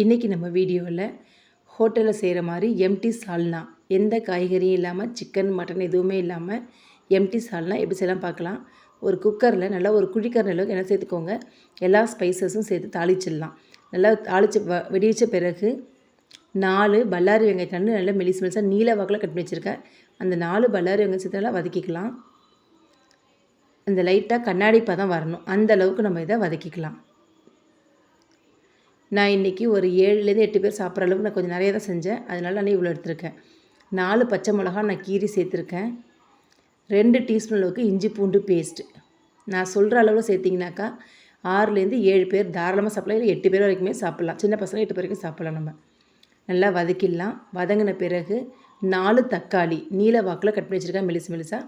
இன்றைக்கி நம்ம வீடியோவில் ஹோட்டலில் செய்கிற மாதிரி எம்டி சால்னா எந்த காய்கறியும் இல்லாமல் சிக்கன் மட்டன் எதுவுமே இல்லாமல் எம்டி சால்னா எப்படி செய்யலாம் பார்க்கலாம். ஒரு குக்கரில் நல்லா ஒரு குழிக்கரண அளவுக்கு என்ன சேர்த்துக்கோங்க. எல்லா ஸ்பைசஸும் சேர்த்து தாளிச்சிடலாம். நல்லா தாளித்து வ வெடிச்ச பிறகு நாலு பல்லாரி வெங்காயத்தை நல்லா மெலிசு மெலிசாக நீல வாக்கில் கட் பண்ணி வச்சுருக்கேன். அந்த நாலு பல்லாரி வெங்காயம் சேர்த்து நல்லா வதக்கிக்கலாம். இந்த லைட்டாக கண்ணாடி பதம் வரணும். அந்த அளவுக்கு நம்ம இதை வதக்கிக்கலாம். நான் இன்றைக்கி ஒரு ஏழுலேருந்து எட்டு பேர் சாப்பிட்ற அளவுக்கு நான் கொஞ்சம் நிறைய தான் செஞ்சேன். அதனால நான் இவ்வளோ எடுத்திருக்கேன். நாலு பச்சை மிளகா நான் கீரி சேர்த்துருக்கேன். ரெண்டு டீஸ்பூன் அளவுக்கு இஞ்சி பூண்டு பேஸ்ட்டு நான் சொல்கிற அளவில் சேர்த்திங்கனாக்கா ஆறுலேருந்து ஏழு பேர் தாராளமாக சாப்பிடலாம். இல்லை எட்டு பேர் வரைக்குமே சாப்பிட்லாம். சின்ன பசங்க எட்டு பேர் வரைக்கும் சாப்பிட்லாம் நம்ம. நல்லா வதக்கிடலாம். வதங்கின பிறகு நாலு தக்காளி நீல வாக்கில் கட் பண்ணி வச்சுருக்கேன். மெலிசு மெலிசாக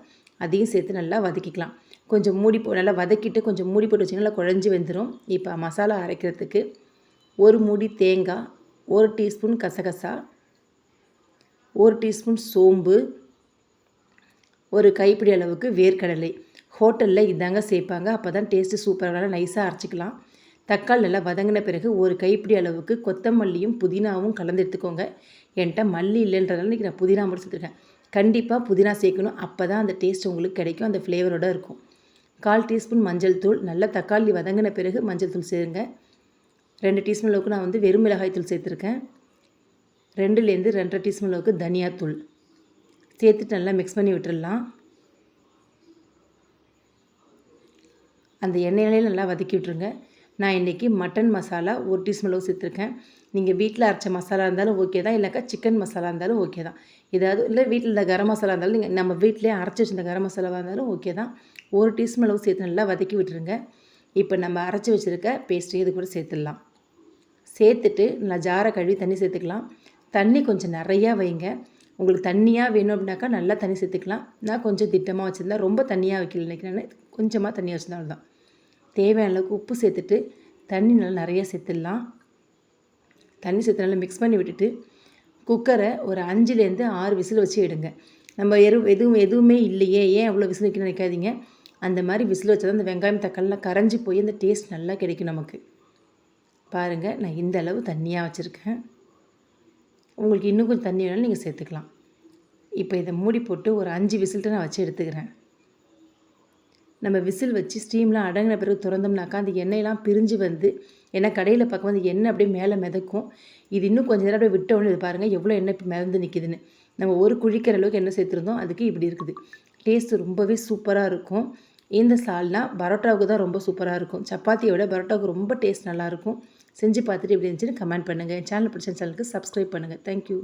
அதையும் சேர்த்து நல்லா வதக்கிக்கலாம். கொஞ்சம் மூடி போ நல்லா வதக்கிட்டு கொஞ்சம் மூடி போட்டு வச்சிங்கன்னா நல்லா குழஞ்சி வந்துடும் இப்போ மசாலா அரைக்கிறதுக்கு ஒரு மூடி தேங்காய் ஒரு டீஸ்பூன் கசகசா ஒரு டீஸ்பூன் சோம்பு ஒரு கைப்பிடி அளவுக்கு வேர்க்கடலை. ஹோட்டலில் இதாங்க சேர்ப்பாங்க அப்போ தான் டேஸ்ட்டு சூப்பராக நைஸாக அரைச்சிக்கலாம். தக்காளி நல்லா வதங்கின பிறகு ஒரு கைப்பிடி அளவுக்கு கொத்தமல்லியும் புதினாவும் கலந்து எடுத்துக்கோங்க. என்கிட்ட மல்லி இல்லைன்றதால இன்றைக்கி நான் புதினா மட்டும் சேர்த்துருக்கேன். கண்டிப்பாக புதினா சேர்க்கணும். அப்போ தான் அந்த டேஸ்ட் உங்களுக்கு கிடைக்கும். அந்த ஃப்ளேவரோடு இருக்கும். கால் டீஸ்பூன் மஞ்சள் தூள். நல்லா தக்காளி வதங்கின பிறகு மஞ்சள் தூள் சேருங்க. ரெண்டு டீஸ்பூன் அளவுக்கு நான் வந்து வெறும் மிளகாய் தூள் சேர்த்துருக்கேன். ரெண்டுலேருந்து ரெண்டரை டீஸ்பூன் அளவுக்கு தனியாத்தூள் சேர்த்துட்டு நல்லா மிக்ஸ் பண்ணி விட்டுடலாம் அந்த எண்ணெயிலே நல்லா வதக்கி விட்ருங்க நான் இன்றைக்கி மட்டன் மசாலா ஒரு டீஸ்பூன் அளவு சேர்த்துருக்கேன். நீங்கள் வீட்டில் அரைச்ச மசாலா இருந்தாலும் ஓகே தான். இல்லைக்கா சிக்கன் மசாலா இருந்தாலும் ஓகே தான். ஏதாவது இல்லை வீட்டில் இந்த கரம் மசாலா இருந்தாலும் நீங்கள் நம்ம வீட்டிலே அரைச்சி வச்சிருந்த கரம் மசாலாவாக இருந்தாலும் ஓகே தான். ஒரு டீஸ்பூன் அளவு சேர்த்து நல்லா வதக்கி விட்டுருங்க. இப்போ நம்ம அரைச்சி வச்சுருக்க பேஸ்ட்டு இது கூட சேர்த்துடலாம். சேர்த்துட்டு நல்லா ஜாரை கழுவி தண்ணி சேர்த்துக்கலாம். தண்ணி கொஞ்சம் நிறையா வைங்க. உங்களுக்கு தண்ணியாக வேணும் அப்படின்னாக்கா நல்லா தண்ணி சேர்த்துக்கலாம். நான் கொஞ்சம் திட்டமாக வச்சுருந்தேன் ரொம்ப தண்ணியாக வைக்கல நினைக்கிறேன் கொஞ்சமாக தண்ணியாக வச்சுருந்தேன் தான். தேவையான அளவுக்கு உப்பு சேர்த்துட்டு தண்ணி நல்லா நிறைய சேர்த்துடலாம். தண்ணி சேர்த்து நல்லா மிக்ஸ் பண்ணி விட்டுட்டு குக்கரை ஒரு அஞ்சுலேருந்து ஆறு விசில் வச்சு எடுங்க. நம்ம எரு எதுவும் எதுவுமே இல்லையே. ஏன் அவ்வளோ விசில் வைக்கணும்னு நினைக்காதீங்க. அந்த மாதிரி விசில் வச்சா தான் அந்த வெங்காயம் தக்காளிலாம் கரைஞ்சி போய் அந்த டேஸ்ட் நல்லா கிடைக்கும் நமக்கு. பாருங்கள் நான் இந்த அளவு தண்ணியாக வச்சுருக்கேன். உங்களுக்கு இன்னும் கொஞ்சம் தண்ணி வேணாலும் நீங்கள் சேர்த்துக்கலாம். இப்போ இதை மூடி போட்டு ஒரு அஞ்சு விசில்ட்டு நான் வச்சு எடுத்துக்கிறேன். நம்ம விசில் வச்சு ஸ்டீம்லாம் அடங்கின பிறகு திறந்தோம்னாக்கா அந்த எண்ணெயெல்லாம் பிரிஞ்சு வந்து ஏன்னா கடையில் பக்கம் வந்து எண்ணெய் அப்படியே மேலே மிதக்கும். இது இன்னும் கொஞ்சம் நேரம் அப்படியே விட்டோன்னு இது பாருங்கள் எவ்வளோ எண்ணெய் இப்போ மிதந்து நிற்கிதுன்னு நம்ம ஒரு குழிக்கிற அளவுக்கு எண்ணெய் சேர்த்துருந்தோம் அதுக்கு இப்படி இருக்குது. டேஸ்ட்டு ரொம்பவே சூப்பராக இருக்கும். இந்த சால்னா பரோட்டாவுக்கு தான் ரொம்ப சூப்பராக இருக்கும். சப்பாத்தியை விட பரோட்டாவுக்கு ரொம்ப டேஸ்ட் நல்லாயிருக்கும் செஞ்சு பார்த்துட்டு எப்படி இருந்துச்சுன்னு கமெண்ட் பண்ணுங்கள் என் சேனல் பிடிச்ச சேனலுக்கு சப்ஸ்கிரைப் பண்ணுங்கள் தேங்க்யூ